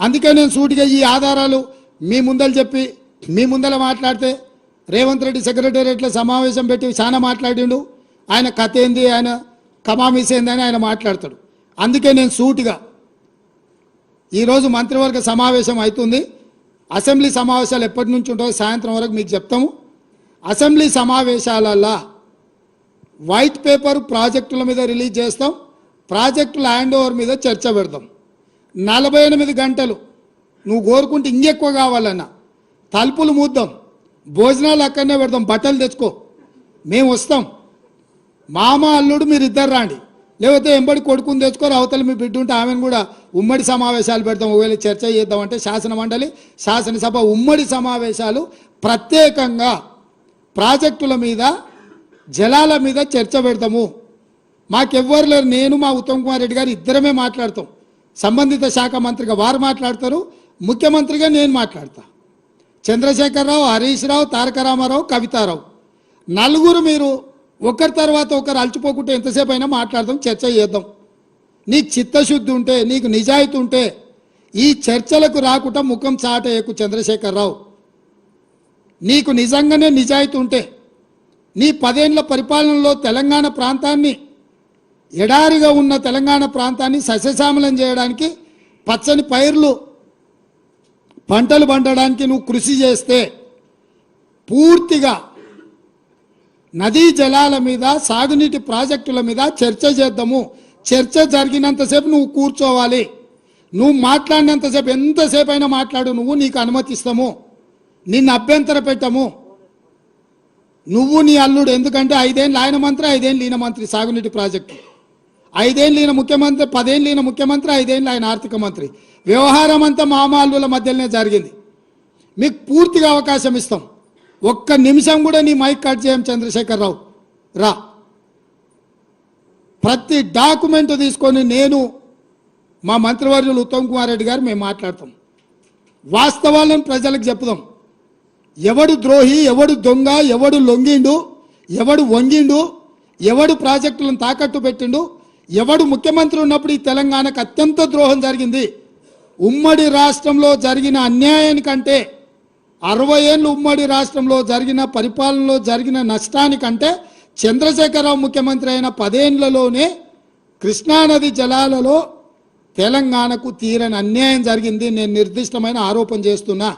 అందుకే నేను సూటిగా ఈ ఆధారాలు మీ ముందలు చెప్పి మీ ముందర మాట్లాడితే రేవంత్ రెడ్డి సెక్రటేరియట్లో సమావేశం పెట్టి చాలా మాట్లాడిండు. ఆయన కథ ఏంది ఆయన కమామిస్ ఏంది అని ఆయన మాట్లాడతాడు. అందుకే నేను సూటిగా ఈరోజు మంత్రివర్గ సమావేశం అవుతుంది. అసెంబ్లీ సమావేశాలు ఎప్పటి నుంచి ఉంటాయో సాయంత్రం వరకు మీకు చెప్తాము. అసెంబ్లీ సమావేశాలల్లా వైట్ పేపర్ ప్రాజెక్టుల మీద రిలీజ్ చేస్తాం. ప్రాజెక్టుల హ్యాండ్ ఓవర్ మీద చర్చ పెడతాం. నలభై ఎనిమిది గంటలు. నువ్వు కోరుకుంటే ఇంకెక్కువ కావాలన్నా. తలుపులు మూద్దాం. భోజనాలు అక్కడనే పెడతాం బట్టలు తెచ్చుకో. మేము వస్తాం. మామ అల్లుడు మీరు ఇద్దరు రాండి. లేకపోతే ఎంబడి కొడుకుని తెచ్చుకోరు అవతల మీ బిడ్డ ఉంటే ఆమెను కూడా ఉమ్మడి సమావేశాలు పెడతాం ఒకవేళ చర్చ చేద్దామంటే శాసన మండలి శాసనసభ ఉమ్మడి సమావేశాలు ప్రత్యేకంగా ప్రాజెక్టుల మీద జలాల మీద చర్చ పెడతాము మాకెవ్వరు లేరు. నేను మా ఉత్తమ్ కుమార్ రెడ్డి గారు ఇద్దరమే మాట్లాడతాం. సంబంధిత శాఖ మంత్రిగా వారు మాట్లాడతారు ముఖ్యమంత్రిగా నేను మాట్లాడతా. చంద్రశేఖరరావు హరీష్ రావు తారక రామారావు కవితారావు. నలుగురు మీరు ఒకరి తర్వాత ఒకరు అలచిపోకుంటే ఎంతసేపు అయినా మాట్లాడదాం చర్చ చేద్దాం. నీకు చిత్తశుద్ధి ఉంటే నీకు నిజాయితీ ఉంటే ఈ చర్చలకు రాకుండా ముఖం చాటేయకు చంద్రశేఖరరావు. నీకు నిజంగానే నిజాయితీ ఉంటే నీ పదేళ్ళ పరిపాలనలో తెలంగాణ ప్రాంతాన్ని ఎడారిగా ఉన్న తెలంగాణ ప్రాంతాన్ని సస్యశ్యామలం చేయడానికి పచ్చని పైర్లు పంటలు పండడానికి నువ్వు కృషి చేస్తే పూర్తిగా నదీ జలాల మీద సాగునీటి ప్రాజెక్టుల మీద చర్చ చేద్దాము. చర్చ జరిగినంతసేపు నువ్వు కూర్చోవాలి. నువ్వు మాట్లాడినంతసేపు ఎంతసేపు అయినా మాట్లాడు నువ్వు నీకు అనుమతిస్తాము. నిన్ను అభ్యంతర పెట్టము. నువ్వు నీ అల్లుడు ఎందుకంటే ఐదేళ్ళు ఆయన మంత్రి ఐదేళ్ళు ఈయన మంత్రి సాగునీటి ప్రాజెక్టు. ఐదేళ్ళు ఈయన ముఖ్యమంత్రి పదేళ్ళు ఈయన ముఖ్యమంత్రి ఐదేళ్ళు ఆయన ఆర్థిక మంత్రి. వ్యవహారం అంతా మామాలుల మధ్యలోనే జరిగింది. మీకు పూర్తిగా అవకాశం ఇస్తాం. ఒక్క నిమిషం కూడా నీ మైక్ కట్ చేయం చంద్రశేఖరరావు రా. ప్రతి డాక్యుమెంట్ తీసుకొని నేను మా మంత్రివర్యులు ఉత్తమ్ కుమార్ రెడ్డి గారు మేము మాట్లాడతాం. వాస్తవాలను ప్రజలకు చెప్పుదాం ఎవడు ద్రోహి ఎవడు దొంగ ఎవడు లొంగిండు ఎవడు వంగిండు ఎవడు ప్రాజెక్టులను తాకట్టు పెట్టిండు ఎవడు ముఖ్యమంత్రి ఉన్నప్పుడు ఈ తెలంగాణకు అత్యంత ద్రోహం జరిగింది. ఉమ్మడి రాష్ట్రంలో జరిగిన అన్యాయానికంటే అరవై ఏళ్ళు ఉమ్మడి రాష్ట్రంలో జరిగిన పరిపాలనలో జరిగిన నష్టానికంటే చంద్రశేఖరరావు ముఖ్యమంత్రి అయిన పదేళ్ళలోనే కృష్ణానది జలాలలో తెలంగాణకు తీరని అన్యాయం జరిగింది. నేను నిర్దిష్టమైన ఆరోపణ చేస్తున్నా.